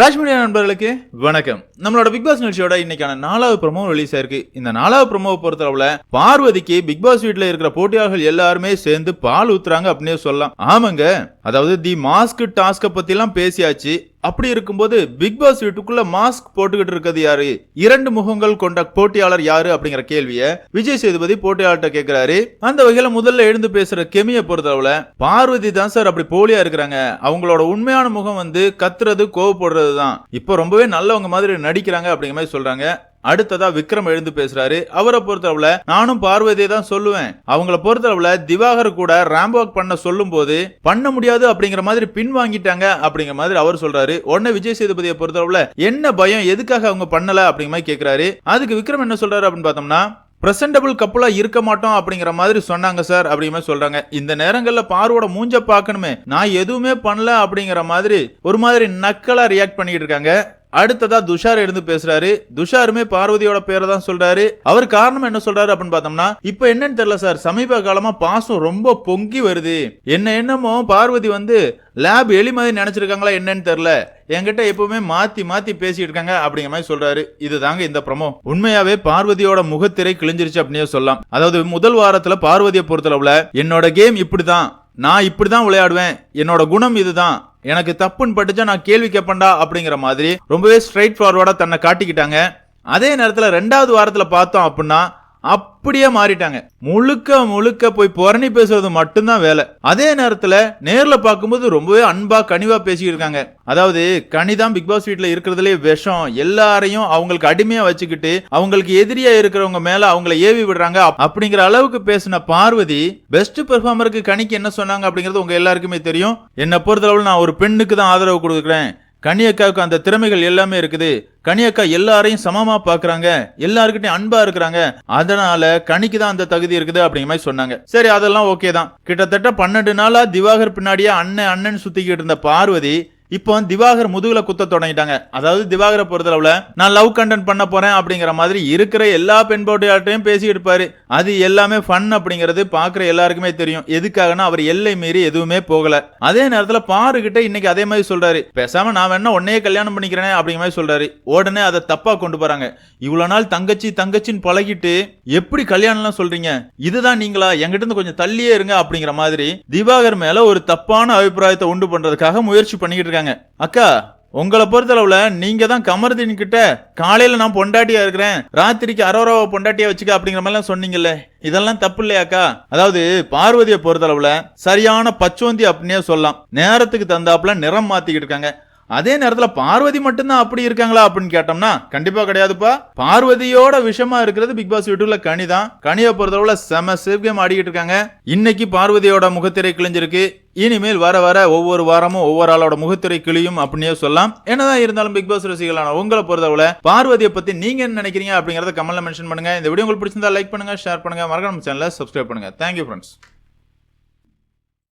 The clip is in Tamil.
ராஜ்மணியா நண்பர்களுக்கு வணக்கம். நம்மளோட பிக் பாஸ் நிகழ்ச்சியோட இன்னைக்கான நாலாவது ப்ரோமோ ரிலீஸ் ஆயிருக்கு இந்த நாலாவது ப்ரோமோவை பொறுத்தளவுல பார்வதிக்கு பிக் பாஸ் வீட்டில் இருக்கிற போட்டியாளர்கள் எல்லாருமே சேர்ந்து பால் ஊத்துறாங்க அப்படின்னே சொல்லலாம். ஆமாங்க. அதாவது தி மாஸ்க் டாஸ்க பத்தி எல்லாம் பேசியாச்சு. அப்படி இருக்கும்போது பிக் பாஸ் வீட்டுக்குள்ள மாஸ்க் போட்டுக்கிட்டு இருக்கிறது யாரு? இரண்டு முகங்கள் கொண்ட போட்டியாளர் யாரு அப்படிங்கிற கேள்விய விஜய் சேதுபதி போட்டியாளர்கிட்ட கேட்கிறாரு அந்த வகையில முதல்ல எழுந்து பேசுற கெமிய பொறுத்தளவுல பார்வதி தான் சார் அப்படி போலியா இருக்கிறாங்க. அவங்களோட உண்மையான முகம் வந்து கத்துறது கோவப்படுறது தான் இப்போ ரொம்பவே நல்லவங்க மாதிரி நடிக்கிறாங்க அப்படிங்கிற மாதிரி சொல்றாங்க. அடுத்ததா விக்ரம் எழுந்து பேசுறாரு. அவரை பொறுத்தளவுல நானும் பார்வதியை தான் சொல்லுவேன். அவங்கள பொறுத்தளவுல திவாகர் கூட ரேம்ப் வாக் பண்ண சொல்லும் போது பண்ண முடியாது அப்படிங்கிற மாதிரி பின் வாங்கிட்டாங்க அப்படிங்கிற மாதிரி அவர் சொல்றாரு. உடனே விஜய் சேதுபதியை பொறுத்தளவுல என்ன பயம்? எதுக்காக அவங்க பண்ணல? அப்படிங்கிற மாதிரி கேட்கிறாரு அதுக்கு விக்ரம் என்ன சொல்றாரு அப்படின்னு பார்த்தோம்னா பிரசன்டபிள் கப்பலா இருக்க மாட்டோம் அப்படிங்கிற மாதிரி சொன்னாங்க சார் அப்படிங்கிற மாதிரி சொல்றாங்க. இந்த நேரங்கள்ல பார்வோட மூஞ்ச பார்க்கணுமே. நான் எதுவுமே பண்ணல அப்படிங்கிற மாதிரி ஒரு மாதிரி நக்கலா ரியாக்ட் பண்ணிட்டு இருக்காங்க. அடுத்ததா துஷார் எழுந்து பேசுறாரு. துஷாருமே பார்வதியோட பேரை தான் சொல்றாரு. அவர் காரணம் என்ன சொல்றாரு அப்படின்னு பார்த்தோம்னா இப்போ என்னன்னு தெரியல சார். சமீப காலமா பாசம் ரொம்ப பொங்கி வருது. என்ன என்னமோ பார்வதி வந்து லேப் எலி மாதிரி நினைச்சிருக்காங்களா என்னன்னு தெரியல. என்கிட்ட எப்பவுமே மாத்தி மாத்தி பேசிட்டு இருக்காங்க அப்படிங்கிற மாதிரி சொல்றாரு. இதுதாங்க இந்த ப்ரமோ உண்மையாவே பார்வதியோட முகத்திரை கிழிஞ்சிருச்சு அப்படின்னே சொல்லலாம். அதாவது முதல் வாரத்துல பார்வதியை பொறுத்தளவுல என்னோட கேம் இப்படிதான். நான் இப்படிதான் விளையாடுவேன். என்னோட குணம் இதுதான். எனக்கு தப்புன்னு பட்டுச்சா நான் கேள்வி கேட்பேன்டா அப்படிங்கிற மாதிரி ரொம்பவே ஸ்ட்ரைட் ஃபார்வர்டா தன்னை காட்டிக்கிட்டாங்க. அதே நேரத்தில் ரெண்டாவது வாரத்தில் பார்த்தோம் அப்படின்னா அப்படியே மாறிட்டாங்க. முழுக்க முழுக்க போய் புரணி பேசுறது மட்டும்தான் வேலை. அதே நேரத்துல நேர்ல பார்க்கும்போது ரொம்பவே அன்பா கனிவா பேசிட்டு இருக்காங்க. அதாவது கனிதான் பிக் பாஸ் வீட்டுல இருக்கிறதுலே விஷம். எல்லாரையும் அவங்களுக்கு அடிமையா வச்சுக்கிட்டு அவங்களுக்கு எதிரியா இருக்கிறவங்க மேல அவங்கள ஏவி விடுறாங்க. அப்படிங்கிற அளவுக்கு பேசின பார்வதி பெஸ்ட் பெர்ஃபார்மருக்கு கனிக்கு என்ன சொன்னாங்க அப்படிங்கிறது உங்க எல்லாருக்குமே தெரியும். என்னை பொறுத்தளவு நான் ஒரு பெண்ணுக்கு தான் ஆதரவு கொடுக்குறேன். கனியக்காவுக்கு அந்த திறமைகள் எல்லாமே இருக்குது. கனியக்கா எல்லாரையும் சமமா பாக்குறாங்க எல்லாருக்கிட்டையும் அன்பா இருக்கிறாங்க. அதனால கனிக்கு தான் அந்த தகுதி இருக்குது அப்படிங்கிற மாதிரி சொன்னாங்க. சரி அதெல்லாம் ஓகே தான். கிட்டத்தட்ட பன்னெண்டு நாளா திவாகர் பின்னாடியே அண்ணன் அண்ணன் சுத்திக்கிட்டு இருந்த பார்வதி இப்போ திவாகர் முதுகுல குத்த தொடங்கிட்டாங்க. அதாவது திவாகரை பொறுத்தளவுல நான் லவ் கண்டென்ட் பண்ண போறேன் அப்படிங்கிற மாதிரி இருக்கிற எல்லா பெண் போட்டியாட்டையும் பேசிக்கிட்டு இருப்பாரு அது எல்லாமே ஃபன் அப்படிங்கிறது பாக்குற எல்லாருக்குமே தெரியும். எதுக்காகனா அவர் எல்லை மீறி எதுவுமே போகல. அதே நேரத்துல பாரு கிட்ட இன்னைக்கு அதே மாதிரி சொல்றாரு. பேசாம நான் வேணா உன்னையே கல்யாணம் பண்ணிக்கிறேன் அப்படிங்கிற மாதிரி சொல்றாரு. உடனே அதை தப்பா கொண்டு போறாங்க. இவ்வளவு நாள் தங்கச்சி தங்கச்சின்னு பழகிட்டு எப்படி கல்யாணம்லாம் சொல்றீங்க? இதுதான் நீங்களா? எங்கிட்ட இருந்து கொஞ்சம் தள்ளியே இருங்க அப்படிங்கிற மாதிரி திவாகர் மேல ஒரு தப்பான அபிப்பிராயத்தை உண்டு பண்றதுக்காக முயற்சி பண்ணிக்கிட்டு இருக்காங்க. அக்கா உங்களை பொறுத்தளவுல நீங்க தான் கமர்தீன் கிட்ட காலையில நான் பொண்டாட்டியா இருக்கிறேன் ராத்திரிக்கு அரோராவை பொண்டாட்டியா வச்சுக்க அப்படிங்கிற மாதிரிலாம் சொன்னீங்கல்ல. இதெல்லாம் தப்பு இல்லையாக்கா அதாவது பார்வதியை பொறுத்தளவுல சரியான பச்சோந்தி அப்படின்னே சொல்லலாம். நேரத்துக்கு தந்தாப்புல நிறம் மாத்திக்கிட்டு இருக்காங்க. அதே நேரத்தில் பார்வதி மட்டும்தான் அப்படி இருக்காங்களா அப்படின்னு கேட்டோம்னா கண்டிப்பா கிடையாதுப்பா. பார்வதியோட விஷயமா இருக்கிறது பிக் பாஸ் வீட்டுல கனி தான். கனியை பொறுத்தளவுல செம சேவ் கேம் ஆடிக்கிட்டு இருக்காங்க. இன்னைக்கு பார்வதியோட முகத்திரை கிழிஞ்சிருக்கு. இனிமேல் வர வர ஒவ்வொரு வாரமும் ஒவ்வொரு ஆளோட முகத்திரை கிளியும் அப்படின்னே சொல்லலாம். என்னதான் இருந்தாலும் பிக் பாஸ் ரசிகளான உங்களை பொறுத்தவரை பார்வதியை பத்தி நீங்க என்ன நினைக்கிறீங்க அப்படிங்கறத கமெண்ட்ல மென்ஷன் பண்ணுங்க. இந்த வீடியோ உங்களுக்கு பிடிச்சிருந்தா லைக் பண்ணுங்க ஷேர் பண்ணுங்க. மறக்காம சேனலை சப்ஸ்கிரைப் பண்ணுங்க. Thank you friends